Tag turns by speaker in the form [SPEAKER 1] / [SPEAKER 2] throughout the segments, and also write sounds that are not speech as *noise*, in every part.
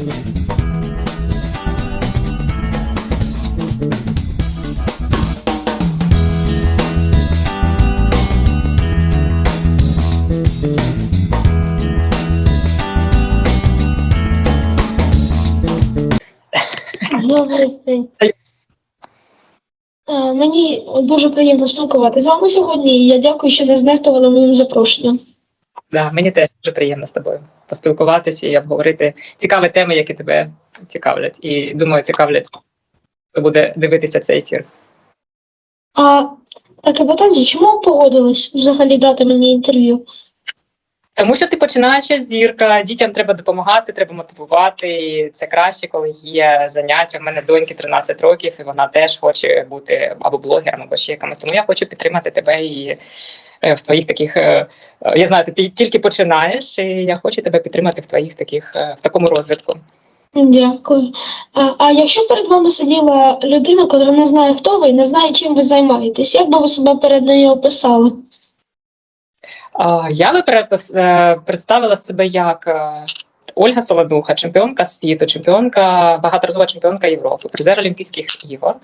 [SPEAKER 1] Е, Мені дуже приємно спілкуватися з вами сьогодні. і Я дякую, що не знехтували моїм запрошенням.
[SPEAKER 2] Да, мені теж дуже приємно з тобою поспілкуватися і обговорити цікаві теми, які тебе цікавлять. І думаю, цікавлять, хто буде дивитися цей ефір.
[SPEAKER 1] А таке питання, чому ви погодились взагалі дати мені інтерв'ю?
[SPEAKER 2] Тому що ти починаюча зірка, дітям треба допомагати, треба мотивувати. І це краще, коли є заняття. У мене доньки 13 років, і вона теж хоче бути або блогером, або ще якимось. Тому я хочу підтримати тебе і в твоїх таких. е, е, Я знаю, ти тільки починаєш, і я хочу тебе підтримати в твоїх таких е, в такому розвитку.
[SPEAKER 1] Дякую. А, а якщо перед вами сиділа людина, яка не знає, хто ви і не знає, чим ви займаєтесь, як би ви себе перед нею описали?
[SPEAKER 2] Я би е, представила себе як е, Ольга Солодуха, чемпіонка світу, чемпіонка, багаторазова чемпіонка Європи, призер Олімпійських ігор.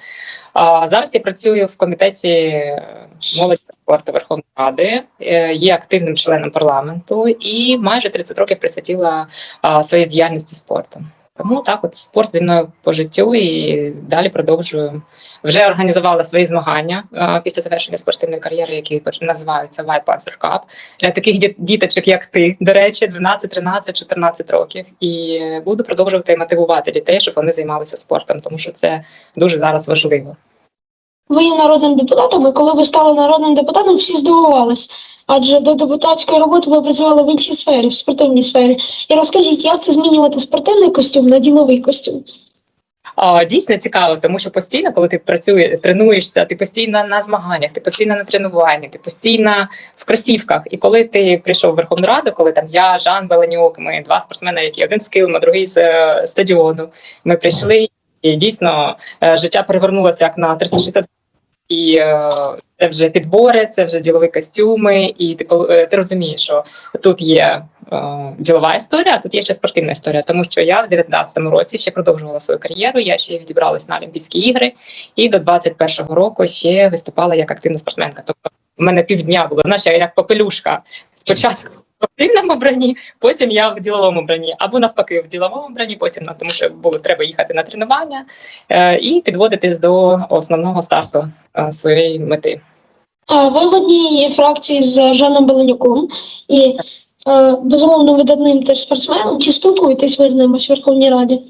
[SPEAKER 2] А Зараз я працюю в комітеті молоді та спорту Верховної Ради, е, є активним членом парламенту і майже 30 років присвятила своїй діяльності спорту. Тому так, от спорт зі мною по життю і далі продовжую. Вже організувала свої змагання а, після завершення спортивної кар'єри, які називаються White Panther Cup. Для таких діт- діточок, як ти, до речі, 12, 13, 14 років. І буду продовжувати мотивувати дітей, щоб вони займалися спортом, тому що це дуже зараз важливо.
[SPEAKER 1] Ви народним депутатом, і коли ви стали народним депутатом, всі здивувались. Адже до депутатської роботи ви працювали в іншій сфері, в спортивній сфері. І розкажіть, як це змінювати спортивний костюм на діловий костюм?
[SPEAKER 2] А, дійсно цікаво, тому що постійно, коли ти працюєш, тренуєшся, ти постійно на змаганнях, ти постійно на тренуванні, ти постійно в кросівках. І коли ти прийшов в Верховну Раду, коли там я, Жан Беленюк, ми два спортсмени, які один з Килима, другий з е, стадіону. Ми прийшли, і дійсно е, життя перевернулося як на 360 і е, це вже підбори, це вже ділові костюми, і ти, е, ти розумієш, що тут є е, ділова історія, а тут є ще спортивна історія. Тому що я в 19-му році ще продовжувала свою кар'єру. Я ще відібралась на Олімпійські ігри, і до 21-го року ще виступала як активна спортсменка. Тобто в мене півдня було, знаєш, я як попелюшка. Спочатку в спортивному бранні, потім я в діловому бранні, або навпаки, в діловому бранні, потім на тому що було треба їхати на тренування е, і підводитись до основного старту е, своєї мети.
[SPEAKER 1] Ви в одній фракції з Жаном Беленюком і е, безумовно видатним теж спортсменом. Чи спілкуєтесь ви з ним у Верховній Раді?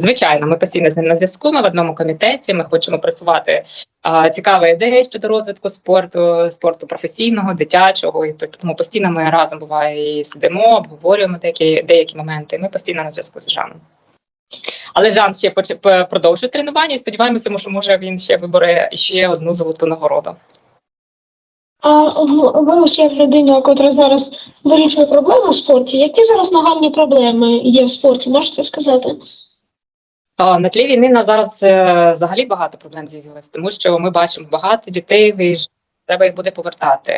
[SPEAKER 2] Звичайно, ми постійно з ним на зв'язку. Ми в одному комітеті. Ми хочемо працювати а, цікаві ідеї щодо розвитку спорту, спорту професійного, дитячого. І тому постійно ми разом буває і сидимо, обговорюємо деякі деякі моменти. Ми постійно на зв'язку з Жаном. Але Жан ще продовжує тренування і сподіваємося, що може він ще вибере ще одну золоту нагороду.
[SPEAKER 1] А ви ось як людина, яка зараз вирішує проблеми в спорті. Які зараз нагальні проблеми є в спорті? Можете сказати?
[SPEAKER 2] На тлі війни на зараз е, взагалі багато проблем з'явилось, тому що ми бачимо багато дітей виїжджають, треба їх буде повертати.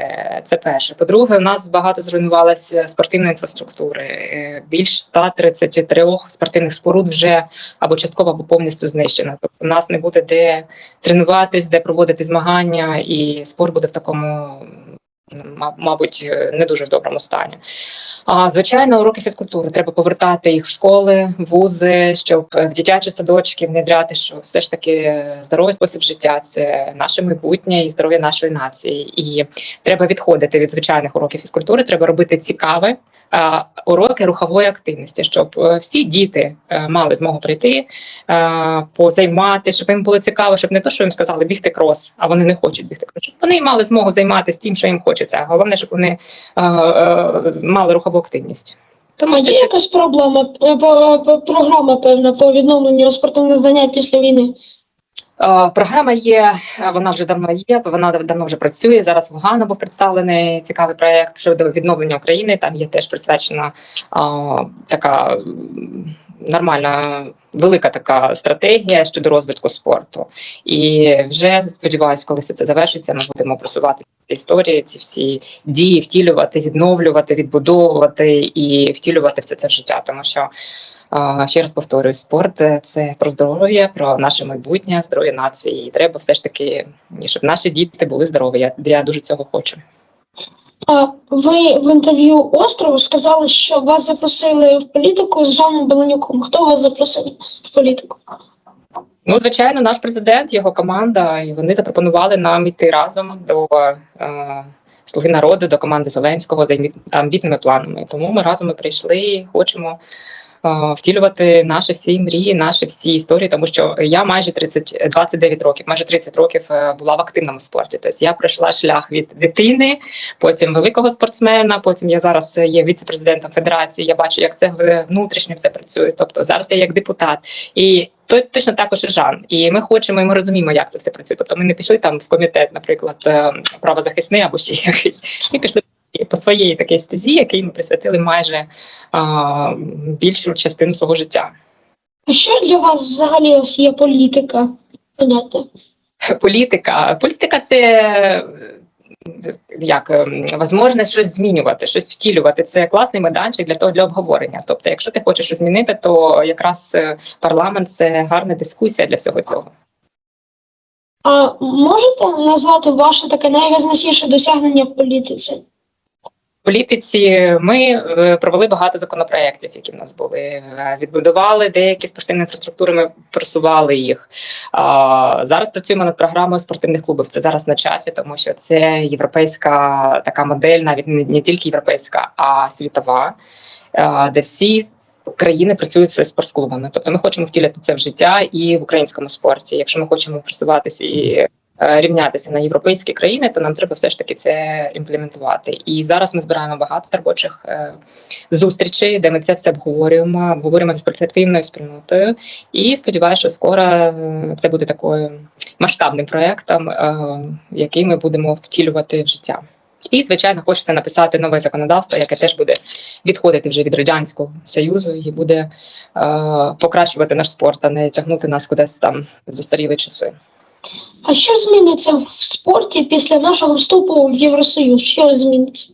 [SPEAKER 2] Це перше. По-друге, у нас багато зруйнувалося спортивної інфраструктури. Е, Більш 133 спортивних споруд вже або частково, або повністю знищено. Тобто у нас не буде де тренуватись, де проводити змагання, і спорт буде в такому. Мабуть, е, не дуже в доброму стані. А звичайно, уроки фізкультури треба повертати їх в школи, вузи, щоб е, в дитячі садочки внедряти, що все ж таки е, здоровий спосіб життя це наше майбутнє і здоров'я нашої нації. І треба відходити від звичайних уроків фізкультури. Треба робити цікаве. Уроки рухової активності, щоб е, всі діти е, мали змогу прийти, е, позаймати, щоб їм було цікаво, щоб не то, що їм сказали бігти крос, а вони не хочуть бігти крос. Щоб вони мали змогу займатися тим, що їм хочеться. Головне, щоб вони мали рухову активність. Тому
[SPEAKER 1] є якась проблема, програма певна по відновленню спортивних занять після війни?
[SPEAKER 2] Е, Програма є, е, вона вже давно є, вона давно вже працює. Зараз в Лугану був представлений цікавий проєкт щодо відновлення України. Там є теж присвячена а, така нормальна, велика така стратегія щодо розвитку спорту. І вже сподіваюся, коли все це завершиться, ми будемо просувати ці історії, ці всі дії, втілювати, відновлювати, відбудовувати і втілювати все це в життя, тому що. Ще раз повторюю, спорт е, це про здоров'я, про наше майбутнє, здоров'я нації. І треба все ж таки, щоб наші діти були здорові. Я, я дуже цього хочу.
[SPEAKER 1] Ви в інтерв'ю острову сказали, що вас запросили в політику з Жаном Беленюком. Хто вас запросив в політику?
[SPEAKER 2] Ну, звичайно, наш президент, його команда, і вони запропонували нам іти разом до е, Слуги народу, до команди Зеленського за амбітними планами. Тому ми разом і прийшли хочемо втілювати наші всі мрії, наші всі історії, тому що я майже 30, 29 років, майже 30 років е, була в активному спорті. Тобто я пройшла шлях від дитини, потім великого спортсмена. Потім я зараз є віце-президентом федерації. Я бачу, як це е, внутрішньо все працює. Тобто зараз я як депутат і. То точно також і Жан, і ми хочемо, і ми розуміємо, як це все працює. Тобто ми не пішли там в комітет, наприклад, е, правозахисний або ще якийсь. Ми пішли по своєї такій стезі, якій ми присвятили майже а, більшу частину свого життя.
[SPEAKER 1] А що для вас взагалі ось є політика? Понятно.
[SPEAKER 2] Політика. Політика це як ем, можливість щось змінювати, щось втілювати. Це класний майданчик для того для обговорення. Тобто, якщо ти хочеш щось змінити, то якраз е, парламент це гарна дискусія для всього цього.
[SPEAKER 1] А можете назвати ваше таке найвизначніше досягнення в політиці?
[SPEAKER 2] Політиці ми е, провели багато законопроєктів, які в нас були. Е, Відбудували деякі спортивні інфраструктури, ми просували їх. Зараз працюємо над програмою спортивних клубів. Це зараз на часі, тому що це європейська така модель, навіть не, тільки європейська, а світова, де всі. Країни працюють зі спортклубами, тобто ми хочемо втілити це в життя і в українському спорті. Якщо ми хочемо просуватися і рівнятися на європейські країни, то нам треба все ж таки це імплементувати. І зараз ми збираємо багато робочих е, зустрічей, де ми це все обговорюємо, обговорюємо з спортивною спільнотою. І сподіваюся, що скоро е, це буде такою масштабним проектом, е, який ми будемо втілювати в життя. І, звичайно, хочеться написати нове законодавство, яке теж буде відходити вже від радянського союзу і буде е, покращувати наш спорт, а не тягнути нас кудись там в застарілі часи.
[SPEAKER 1] А що зміниться в спорті після нашого вступу в Євросоюз? Що зміниться?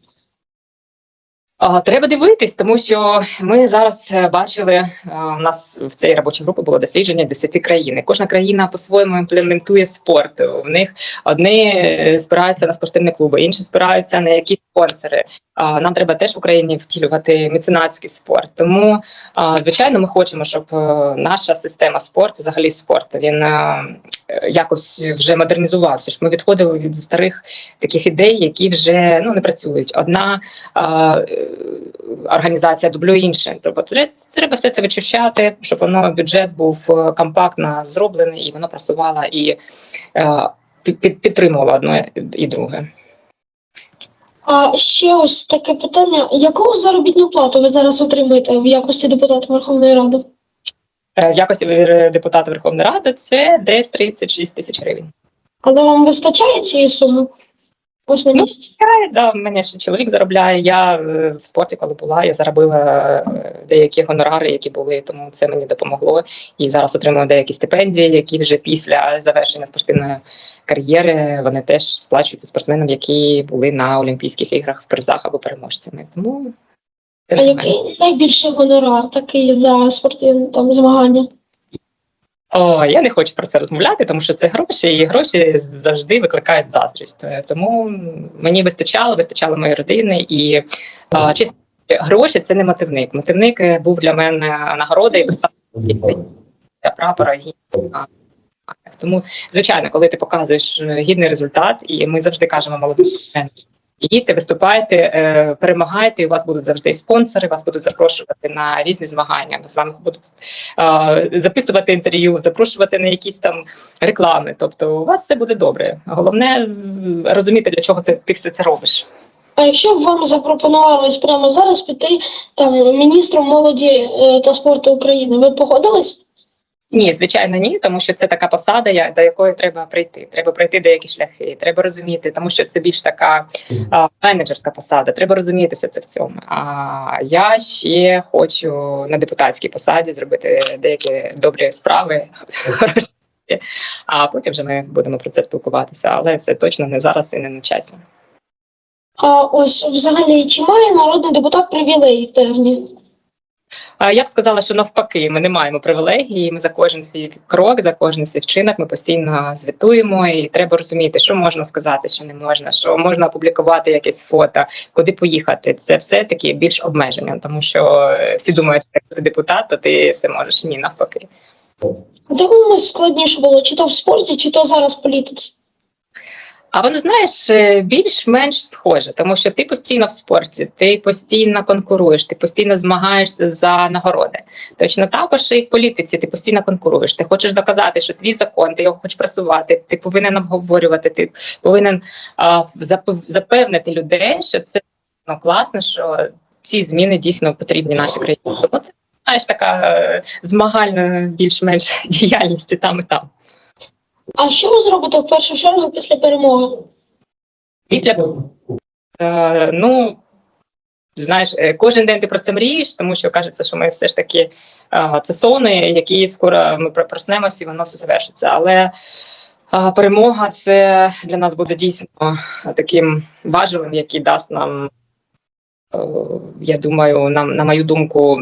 [SPEAKER 2] Треба дивитись, тому що ми зараз е, бачили, е, у нас в цій робочій групі було дослідження 10 країн. Кожна країна по-своєму імплементує спорт. В них одні е, спираються на спортивні клуби, інші спираються на якісь спонсори. Нам треба теж в Україні втілювати меценатський спорт. Тому, звичайно, ми хочемо, щоб наша система спорту, взагалі спорт, він якось вже модернізувався. Щоб ми відходили від старих таких ідей, які вже ну не працюють. Одна організація дублює інше. Тобто треба все це вичищати, щоб воно бюджет був е, компактно зроблений і воно просувало і е, під- під- підтримувало одне і друге.
[SPEAKER 1] А ще ось таке питання: яку заробітну плату ви зараз отримуєте в якості депутата Верховної Ради?
[SPEAKER 2] Е, В якості депутата Верховної Ради це десь 36 тисяч гривень.
[SPEAKER 1] Але вам вистачає цієї суми? На
[SPEAKER 2] Ну,
[SPEAKER 1] місці.
[SPEAKER 2] Я, да, мене ще чоловік заробляє. Я е, в спорті, коли була, я заробила е, деякі гонорари, які були, тому це мені допомогло. І зараз отримую деякі стипендії, які вже після завершення спортивної кар'єри вони теж сплачуються спортсменам, які були на Олімпійських іграх в призах або переможцями. Тому
[SPEAKER 1] А який найбільший гонорар такий за спортивне там змагання?
[SPEAKER 2] О, я не хочу про це розмовляти, тому що це гроші, і гроші завжди викликають заздрість. Тому мені вистачало, вистачало моєї родини, і а, чисто гроші це не мотивник. Мотивник е, був для мене нагорода і представлення прапора. і, Тому, звичайно, коли ти показуєш е, гідний результат, і ми завжди кажемо молодим Їдьте, виступайте, е, перемагайте, і у вас будуть завжди спонсори, вас будуть запрошувати на різні змагання. З вами будуть е, записувати інтерв'ю, запрошувати на якісь там реклами. Тобто, у вас все буде добре. Головне розуміти, для чого це ти все це робиш.
[SPEAKER 1] А якщо б вам запропонували ось прямо зараз піти там міністром молоді е, та спорту України, ви погодились?
[SPEAKER 2] Ні, звичайно, ні, тому що це така посада, до якої треба прийти. Треба пройти деякі шляхи, треба розуміти, тому що це більш така а, менеджерська посада. Треба розумітися це в цьому. А я ще хочу на депутатській посаді зробити деякі добрі справи, хороші, а потім вже ми будемо про це спілкуватися. Але це точно не зараз і не на часі.
[SPEAKER 1] А ось взагалі чи має народний депутат привілеї певні?
[SPEAKER 2] Я б сказала, що навпаки, ми не маємо привілегії. Ми за кожен свій крок, за кожен свій вчинок ми постійно звітуємо, і треба розуміти, що можна сказати, що не можна, що можна опублікувати якесь фото, куди поїхати. Це все таки більш обмеження, тому що е, всі думають, що ти депутат, то ти все можеш. Ні, навпаки.
[SPEAKER 1] Комусь складніше було, чи то в спорті, чи то зараз в політиці?
[SPEAKER 2] А воно знаєш е, більш-менш схоже, тому що ти постійно в спорті, ти постійно конкуруєш, ти постійно змагаєшся за нагороди. Точно також і в політиці ти постійно конкуруєш. Ти хочеш доказати, що твій закон, ти його хочеш просувати, ти повинен обговорювати, ти повинен а, запев- запевнити людей, що це ну, класно, що ці зміни дійсно потрібні нашій країні. Тому це знаєш така е, змагальна більш-менш *laughs* діяльність там і там.
[SPEAKER 1] А що ви зробите в першу чергу після перемоги?
[SPEAKER 2] Після Е, ну, знаєш, е, кожен день ти про це мрієш, тому що кажеться, що ми все ж таки е, це сони, які скоро ми про- проснемося і воно все завершиться. Але перемога це для нас буде дійсно таким важливим, який дасть нам, я думаю, нам, на мою думку,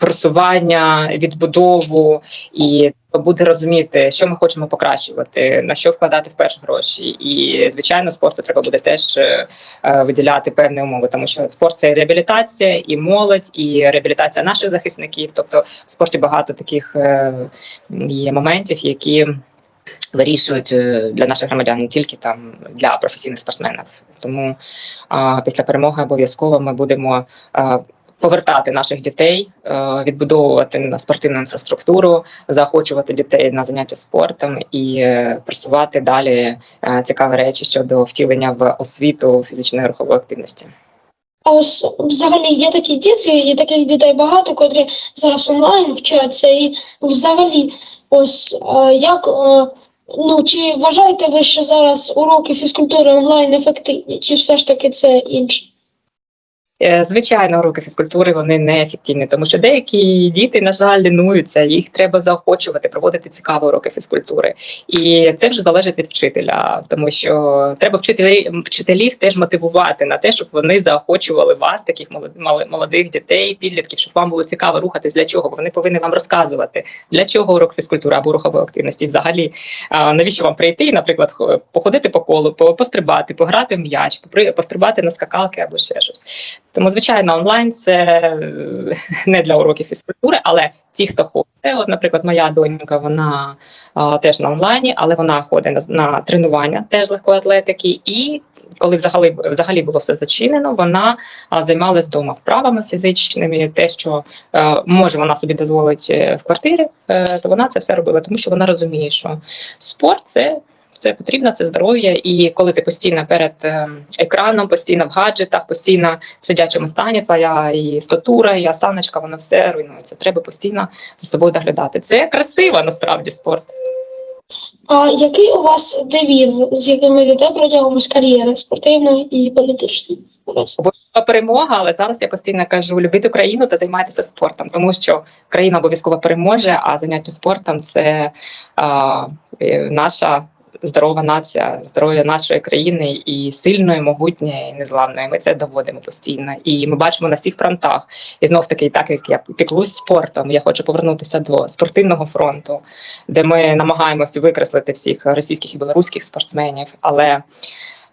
[SPEAKER 2] просування, відбудову і буде розуміти, що ми хочемо покращувати, на що вкладати в перші гроші. І звичайно, спорту треба буде теж е, е, виділяти певні умови, тому що спорт це і реабілітація, і молодь, і реабілітація наших захисників. Тобто в спорті багато таких е, є моментів, які. Вирішують для наших громадян не тільки там для професійних спортсменів. Тому після перемоги обов'язково ми будемо повертати наших дітей, е, відбудовувати на спортивну інфраструктуру, заохочувати дітей на заняття спортом і е, просувати далі е, цікаві речі щодо втілення в освіту фізичної рухової активності.
[SPEAKER 1] А ось взагалі є такі діти, і таких дітей багато, котрі зараз онлайн вчаться, і взагалі, ось як ну чи вважаєте ви, що зараз уроки фізкультури онлайн ефективні, чи все ж таки це інше?
[SPEAKER 2] Е, Звичайно, уроки фізкультури вони не ефективні, тому що деякі діти, на жаль, лінуються, їх треба заохочувати, проводити цікаві уроки фізкультури. І це вже залежить від вчителя, тому що треба вчителі, вчителів теж мотивувати на те, щоб вони заохочували вас, таких молод- молодих дітей, підлітків, щоб вам було цікаво рухатись. Для чого? Бо Вони повинні вам розказувати, для чого урок фізкультури або рухової активності. Взагалі, навіщо вам прийти, наприклад, хо- походити по колу, пострибати, пограти в м'яч, пострибати на скакалки або ще щось. Тому, звичайно, онлайн це е, *laughs* не для уроків фізкультури, але ті, хто хоче, от, наприклад, моя донька, вона а, теж на онлайні, але вона ходить на, на тренування теж з легкої атлетики. І коли взагалі взагалі було все зачинено, вона а, займалась вдома вправами фізичними, те, що е, може вона собі дозволить е, в квартирі, е, то вона це все робила, тому що вона розуміє, що спорт це це потрібно, це здоров'я. І коли ти постійно перед е, екраном, постійно в гаджетах, постійно в сидячому стані, твоя і статура, і осаночка, воно все руйнується. Треба постійно за собою доглядати. Це красиво насправді спорт.
[SPEAKER 1] А який у вас девіз, з яким ви йдете протягом кар'єри спортивної і політичної?
[SPEAKER 2] Обов'язкова перемога, але зараз я постійно кажу: любити Україну та займайтеся спортом, тому що країна обов'язково переможе, а заняття спортом це а, е, наша. Здорова нація, здоров'я нашої країни і сильної, могутньої, і незламної. Ми це доводимо постійно. І ми бачимо на всіх фронтах. І знов таки, так як я піклусь спортом, я хочу повернутися до спортивного фронту, де ми намагаємося викреслити всіх російських і білоруських спортсменів. Але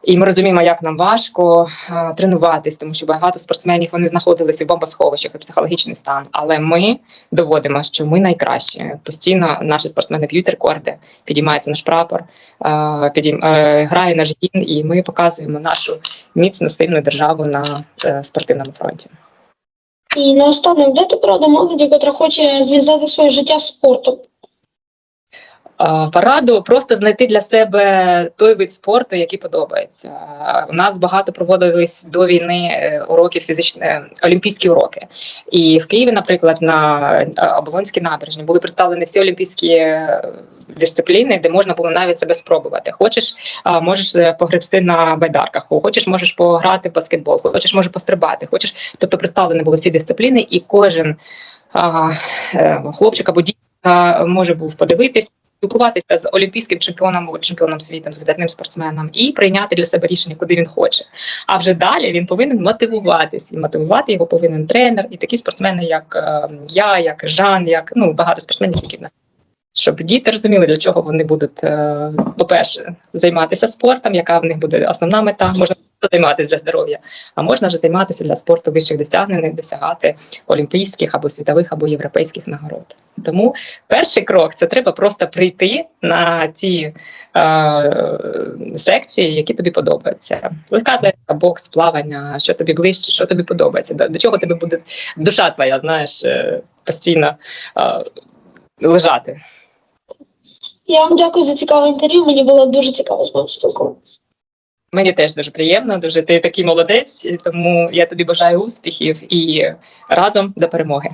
[SPEAKER 2] і ми розуміємо, як нам важко е, тренуватись, тому що багато спортсменів вони знаходилися в бомбосховищах і психологічний стан. Але ми доводимо, що ми найкращі. Постійно наші спортсмени б'ють рекорди, підіймається наш прапор, е, підійм, е, грає наш гімн, і ми показуємо нашу міцну сильну державу на е, спортивному фронті.
[SPEAKER 1] І наостанок, де ти порада молоді, котра хоче зв'язати своє життя з спортом?
[SPEAKER 2] Е, Пораду просто знайти для себе той вид спорту, який подобається. У нас багато проводились до війни е, уроків фізичне олімпійські уроки. І в Києві, наприклад, на е, Оболонській набережні були представлені всі олімпійські дисципліни, де можна було навіть себе спробувати. Хочеш, можеш погребсти на байдарках, хочеш, можеш пограти в баскетбол, хочеш, можеш пострибати, хочеш. Тобто представлені були всі дисципліни, і кожен а, хлопчик або дівчинка може був подивитись спілкуватися з олімпійським чемпіоном або чемпіоном світу, з видатним спортсменом, і прийняти для себе рішення, куди він хоче. А вже далі він повинен мотивуватись, і мотивувати його повинен тренер, і такі спортсмени, як е, я, як Жан, як ну багато спортсменів, які в нас. Щоб діти розуміли, для чого вони будуть, е, по-перше, займатися спортом, яка в них буде основна мета. Можна займатися для здоров'я, а можна вже займатися для спорту вищих досягнень, досягати олімпійських або світових, або європейських нагород. Тому перший крок це треба просто прийти на ті е, секції, які тобі подобаються. Легка атлетика, бокс, плавання, що тобі ближче, що тобі подобається, до, до чого тобі буде душа твоя, знаєш, е, постійно е, лежати.
[SPEAKER 1] Я вам дякую за цікаве інтерв'ю. Мені було дуже цікаво з вами спілкуватися.
[SPEAKER 2] Мені теж дуже приємно, дуже ти такий молодець, тому я тобі бажаю успіхів і разом до перемоги.